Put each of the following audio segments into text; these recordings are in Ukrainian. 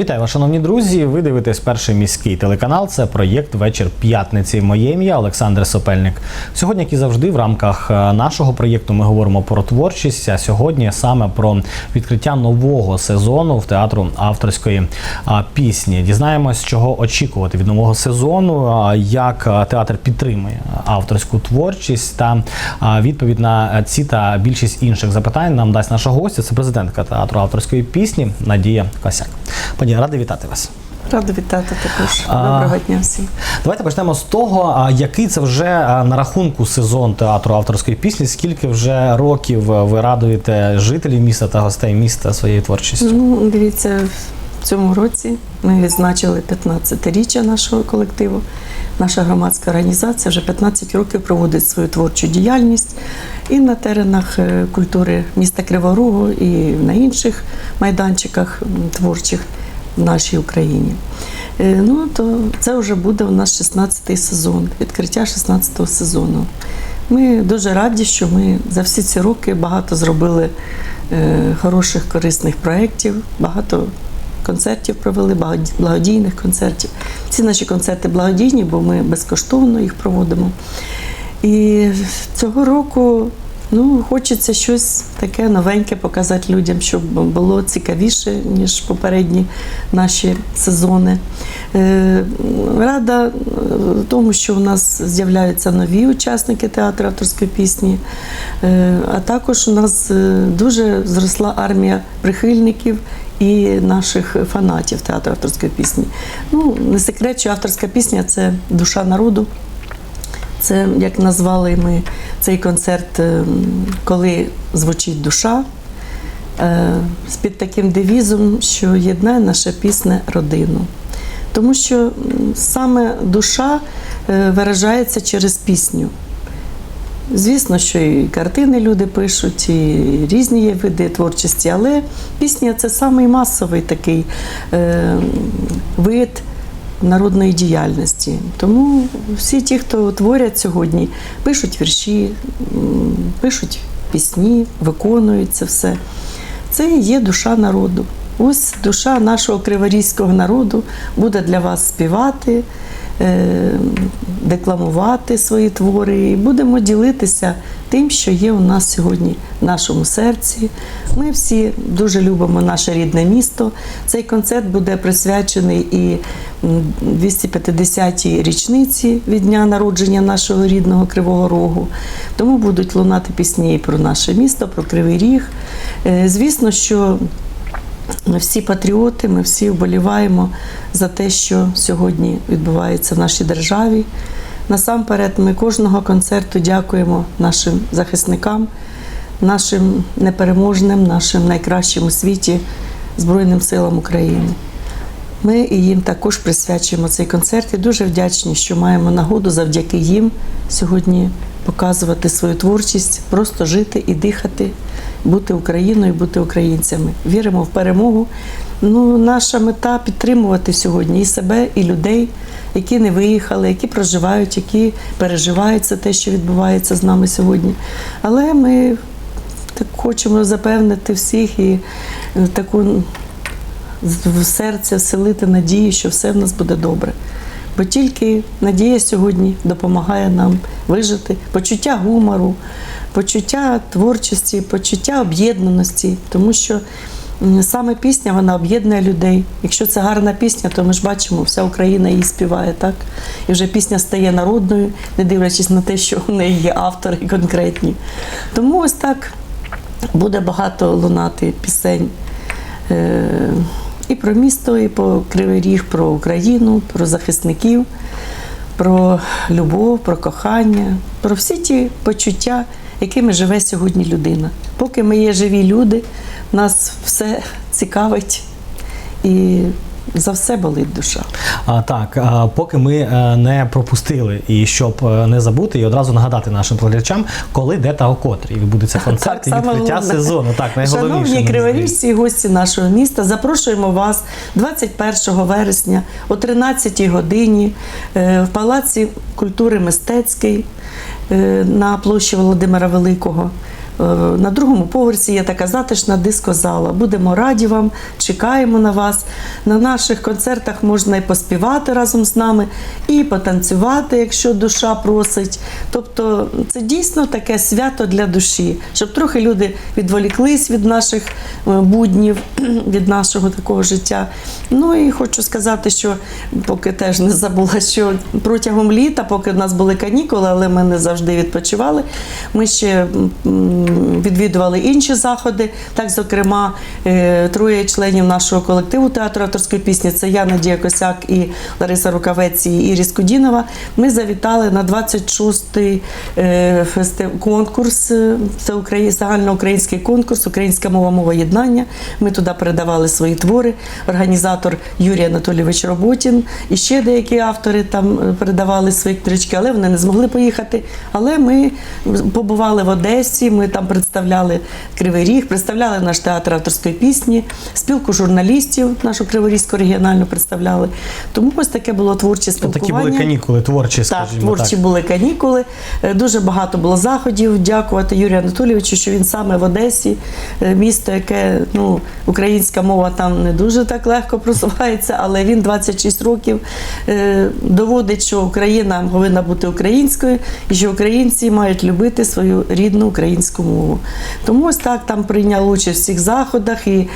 Вітаю вас, шановні друзі. Ви дивитесь перший міський телеканал. Це проєкт Вечір п'ятниці. Моє ім'я Олександр Сопельник. Сьогодні, як і завжди, в рамках е, нашого проєкту ми говоримо про творчість. А сьогодні саме про відкриття нового сезону в театру авторської пісні. Дізнаємось, чого очікувати від нового сезону, як театр підтримує авторську творчість та відповідь на ці та більшість інших запитань нам дасть наша гостя. Це президентка театру авторської пісні Надія Косяк. Пані, радий вітати вас. Рада вітати також. Доброго дня всім. Давайте почнемо з того, який це вже на рахунку сезон театру авторської пісні. Скільки вже років ви радуєте жителів міста та гостей міста своєю творчістю? Ну, дивіться, в цьому році ми відзначили 15-річчя нашого колективу. Наша громадська організація вже 15 років проводить свою творчу діяльність і на теренах е, культури міста Кривого Рогу, і на інших майданчиках творчих в нашій Україні. Е, Ну, то це вже буде у нас 16-й сезон, відкриття 16-го сезону. Ми дуже раді, що ми за всі ці роки багато зробили е, хороших корисних проєктів, багато концертів провели, благодійних концертів. Ці наші концерти благодійні, бо ми безкоштовно їх проводимо. І цього року ну, хочеться щось таке новеньке показати людям, щоб було цікавіше, ніж попередні наші сезони. Е, Рада е, тому, що у нас з'являються нові учасники театру авторської пісні, Е, а також у нас дуже зросла армія прихильників і наших фанатів театру авторської пісні. Ну, не секрет, що авторська пісня це душа народу. Це як назвали ми цей концерт, е, коли звучить душа. е, з під таким девізом, що єднає наша пісня родину. Тому що саме душа е, виражається через пісню. Звісно, що і картини люди пишуть, і різні є види творчості, але пісня це самий масовий такий вид народної діяльності. Тому всі ті, хто творять сьогодні, пишуть вірші, пишуть пісні, виконують це все. Це є душа народу. Ось душа нашого криворізького народу буде для вас співати, декламувати свої твори і будемо ділитися тим, що є у нас сьогодні в нашому серці. Ми всі дуже любимо наше рідне місто. Цей концерт буде присвячений і 250-й річниці від дня народження нашого рідного Кривого Рогу. Тому будуть лунати пісні про наше місто, про Кривий Ріг. Е, Звісно, що ми всі патріоти, ми всі вболіваємо за те, що сьогодні відбувається в нашій державі. Насамперед, ми кожного концерту дякуємо нашим захисникам, нашим непереможним, нашим найкращим у світі Збройним силам України. Ми і їм також присвячуємо цей концерт і дуже вдячні, що маємо нагоду завдяки їм сьогодні показувати свою творчість, просто жити і дихати, бути Україною, бути українцями. Віримо в перемогу. Ну, наша мета підтримувати сьогодні і себе, і людей, які не виїхали, які проживають, які переживають це те, що відбувається з нами сьогодні. Але ми так хочемо запевнити всіх і е, таку в серце вселити надію, що все в нас буде добре. Бо тільки надія сьогодні допомагає нам вижити почуття гумору, почуття творчості, почуття об'єднаності, тому що саме пісня вона об'єднує людей. Якщо це гарна пісня, то ми ж бачимо, вся Україна її співає, так? І вже пісня стає народною, не дивлячись на те, що в неї є автори конкретні. Тому ось так буде багато лунати пісень. І про місто, і про Кривий Ріг, про Україну, про захисників, про любов, про кохання, про всі ті почуття, якими живе сьогодні людина. Поки ми є живі люди, нас все цікавить і за все болить душа. А, так, а, поки ми е, не пропустили, і щоб е, не забути, і одразу нагадати нашим глядачам, коли, де та о котрій відбудеться концерт і відкриття головне. сезону. Так, найголовніше. Шановні криворіжці і гості нашого міста, запрошуємо вас 21 вересня о 13 годині е, в Палаці культури мистецький на площі Володимира Великого. Е, На другому поверсі є така затишна дискозала. Будемо раді вам, чекаємо на вас. На наших концертах можна і поспівати разом з нами, і потанцювати, якщо душа просить. Тобто це дійсно таке свято для душі, щоб трохи люди відволіклись від наших е, буднів, від нашого такого життя. Ну і хочу сказати, що поки теж не забула, що протягом літа, поки в нас були канікули, але ми не завжди відпочивали. Ми ще відвідували інші заходи. Так, зокрема, е, троє членів нашого колективу театру авторської пісні це я, Надія Косяк і Лариса Рукавець і Іріс Кудінова. Ми завітали на 26-й е, конкурс. е, Це загальноукраїнський конкурс, українська мова, мова єднання. Ми туди передавали свої твори. Організатор Юрій Анатолійович Роботін і ще деякі автори там передавали свої книжки, але вони не змогли поїхати. Але ми побували в Одесі, ми там представляли Кривий Ріг, представляли наш театр авторської пісні, спілку журналістів, нашу Криворізьку регіональну представляли. Тому ось таке було творче спілкування. Такі були канікули, творчі, скажімо Так, творчі так. були канікули. Е, Дуже багато було заходів. Дякувати Юрію Анатолійовичу, що він саме в Одесі, е, місто, яке ну, українська мова там не дуже так легко просувається, але він 26 років е, доводить, що Україна повинна бути українською і що українці мають любити свою рідну українську мову. Тому ось так там прийняв участь в всіх заходах і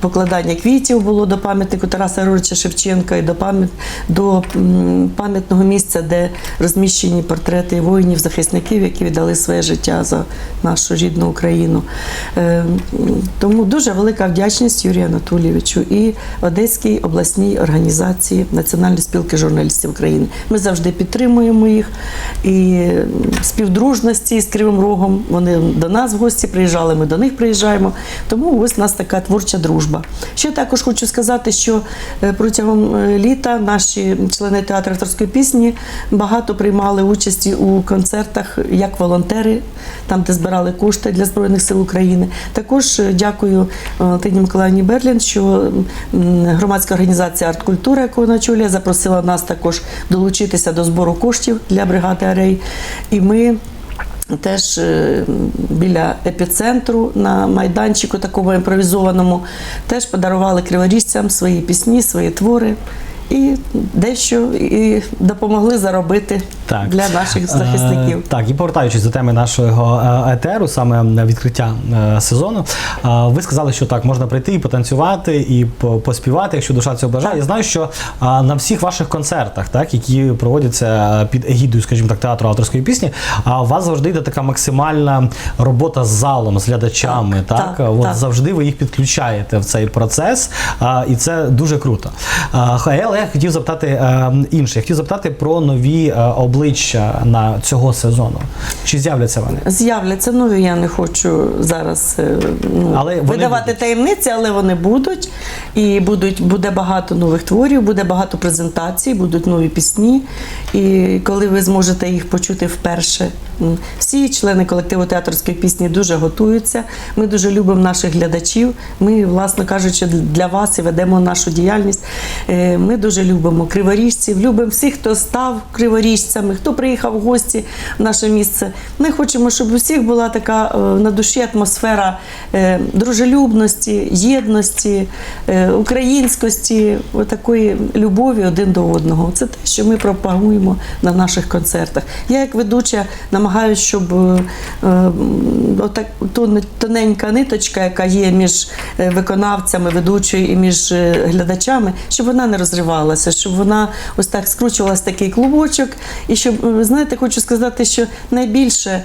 покладання квітів було до пам'ятнику Тараса Григоровича Шевченка і до пам'ятного місця, де розміщені портрети воїнів, захисників, які віддали своє життя за нашу рідну Україну. Е, Тому дуже велика вдячність Юрію Анатолійовичу і Одеській обласній організації Національної спілки журналістів України. Ми завжди підтримуємо їх і співдружності з Кривим Рогом. Вони до нас в гості приїжджали, ми до них приїжджаємо. Тому ось у нас така творча дружба. Ще також хочу сказати, що е, протягом е, літа наші члени театру авторської пісні багато приймали участі у концертах як волонтери, там, де збирали кошти для Збройних сил України. Також е, дякую Валентині Миколаївні Берлін, що громадська організація «Арткультура», яку вона очолює, запросила нас також долучитися до збору коштів для бригади Арей. І ми Теж е, біля епіцентру на майданчику, такому імпровізованому, теж подарували криворіжцям свої пісні, свої твори і дещо і допомогли заробити Так. для наших захисників. Е, так, і повертаючись до теми нашого е, етеру, саме відкриття е, сезону. е, ви сказали, що так, можна прийти і потанцювати, і по- поспівати, якщо душа цього бажає. Я знаю, що е, на всіх ваших концертах, так, які проводяться під егідою, скажімо так, театру авторської пісні, а у вас завжди йде така максимальна робота з залом, з глядачами. Так, Так, так, От так. завжди ви їх підключаєте в цей процес, і це дуже круто. А, Але я хотів запитати е, інше. Я хотів запитати про нові е, обличчя на цього сезону. Чи з'являться вони? З'являться нові, я не хочу зараз е, ну, Але видавати будуть. таємниці, але вони будуть. І будуть, буде багато нових творів, буде багато презентацій, будуть нові пісні. І коли ви зможете їх почути вперше, всі члени колективу театрської пісні дуже готуються. Ми дуже любимо наших глядачів. Ми, власне кажучи, для вас і ведемо нашу діяльність. Е, Ми дуже любимо криворіжців, любимо всіх, хто став криворіжцями, хто приїхав в гості в наше місце. Ми хочемо, щоб у всіх була така е, на душі атмосфера е, дружелюбності, єдності, українськості, такої любові один до одного. Це те, що ми пропагуємо на наших концертах. Я, як ведуча, намагаюся, щоб е, е, отак, тон- тоненька ниточка, яка є між е, виконавцями, ведучою і між глядачами, щоб вона не розривалася, щоб вона ось так скручувалася такий клубочок. І щоб, знаєте, хочу сказати, що найбільше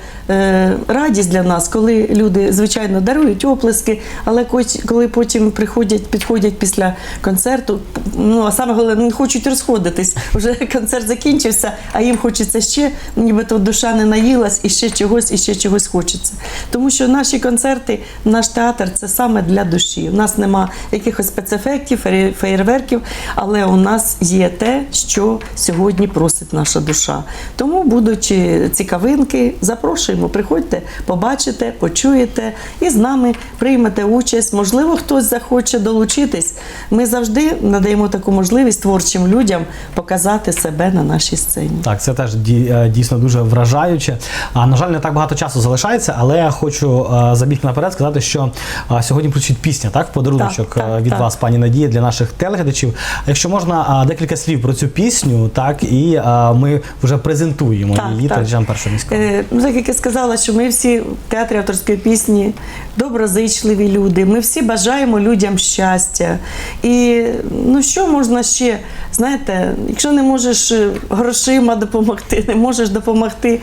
радість для нас, коли люди, звичайно, дарують оплески, але коли потім приходять, підходять після концерту, ну а саме головне, не хочуть розходитись. Вже концерт закінчився, а їм хочеться ще, нібито душа не наїлась, і ще чогось, і ще чогось хочеться. Тому що наші концерти, наш театр це саме для душі. У нас нема якихось спецефектів, феє- феєрверків, але у нас є те, що сьогодні просить наша душа. Тому будуть е, цікавинки, запрошуємо, приходьте, побачите, почуєте і з нами приймете участь. Можливо, хтось захоче долучитись. Ми завжди надаємо таку можливість творчим людям показати себе на нашій сцені. Так, це теж е, дійсно дуже вражаюче. А, на жаль, не так багато часу залишається, але я хочу а, забігти наперед, сказати, що а, сьогодні звучить пісня, так, в подаруночок Так, так, від так. вас, пані Надія, для наших телеглядачів. Якщо можна, а, декілька слів про цю пісню, так, і а, ми вже презентуємо Так, її так. першого міського. Е, ну, так як я сказала, що ми всі в театрі авторської пісні доброзичливі люди. Ми всі бажаємо людям щастя. І ну що можна ще? Знаєте, якщо не можеш е, грошима допомогти, не можеш допомогти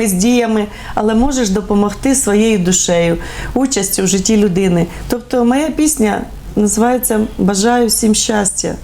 якимись діями, але можеш допомогти своєю душею, участю в житті людини. Тобто, моя пісня. Називається Бажаю всім щастя.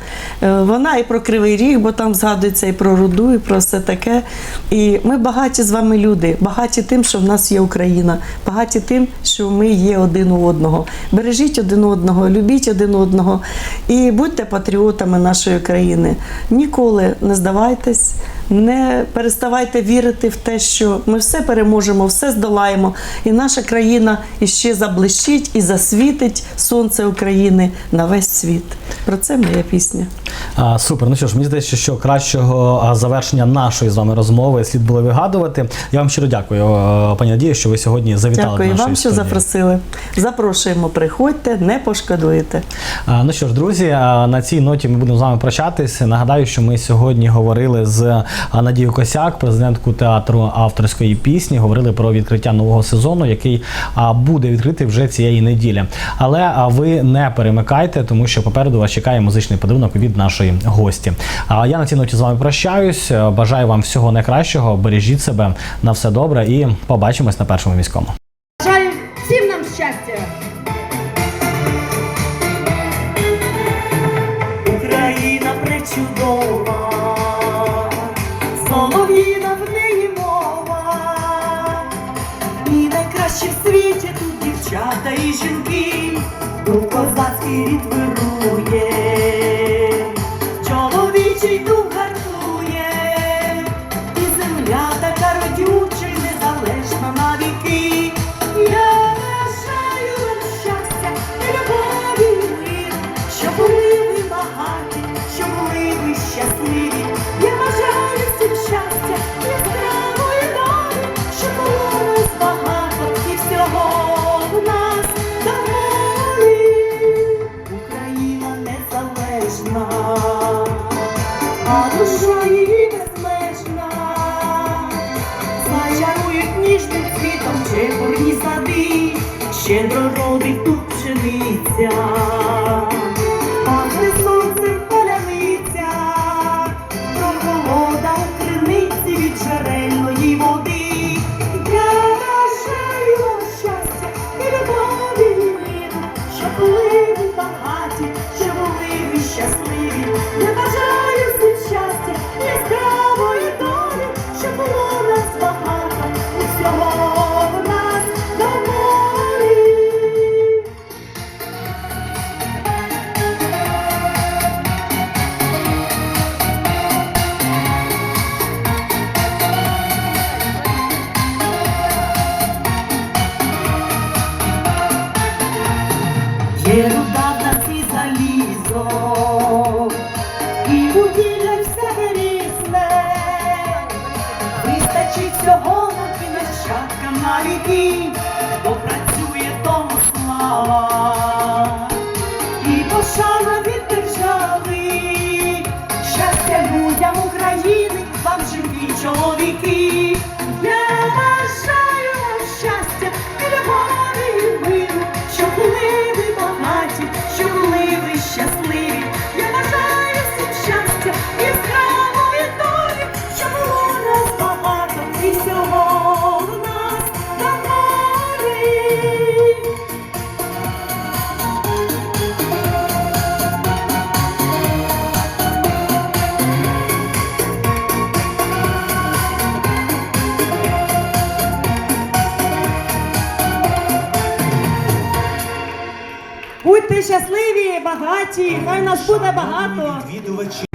Е, Вона і про Кривий Ріг, бо там згадується і про руду, і про все таке. І ми багаті з вами люди, багаті тим, що в нас є Україна, багаті тим, що ми є один у одного. Бережіть один одного, любіть один одного і будьте патріотами нашої країни. Ніколи не здавайтесь, не переставайте вірити в те, що ми все переможемо, все здолаємо, і наша країна іще заблищить і засвітить сонце України на весь світ. Про це моя пісня. А, супер. Ну що ж, мені здається, що кращого завершення нашої з вами розмови слід було вигадувати. Я вам щиро дякую, пані Надія, що ви сьогодні завітали Дякую до вам, що студії. запросили. Запрошуємо, приходьте, не пошкодуєте. А, Ну що ж, друзі, на цій ноті ми будемо з вами прощатись. Нагадаю, що ми сьогодні говорили з а, надію Косяк, президентку театру авторської пісні. Говорили про відкриття нового сезону, який буде відкритий вже цієї неділі. Але ви не перемикайте, тому що попереду вас чекає музичний подарунок від нашої гості. А я на цій ноті з вами прощаюсь. Бажаю вам всього найкращого. Бережіть себе на все добре і побачимось на першому міському. Дівчата і жінки, у козацький рід вирує, чоловічий дух гартує, незалежна, а душа її безмежна. Зачарують ніжним цвітом чепурні сади, щедро родить тут пшениця, залізо, і вугілля все різне. Вистачить всього і нащадкам на віки, хто працює, тому слава. І пошана від держави, щастя людям України, вам живі чоловіки. Будьте щасливі, багаті, хай нас буде багато. Відвідувачі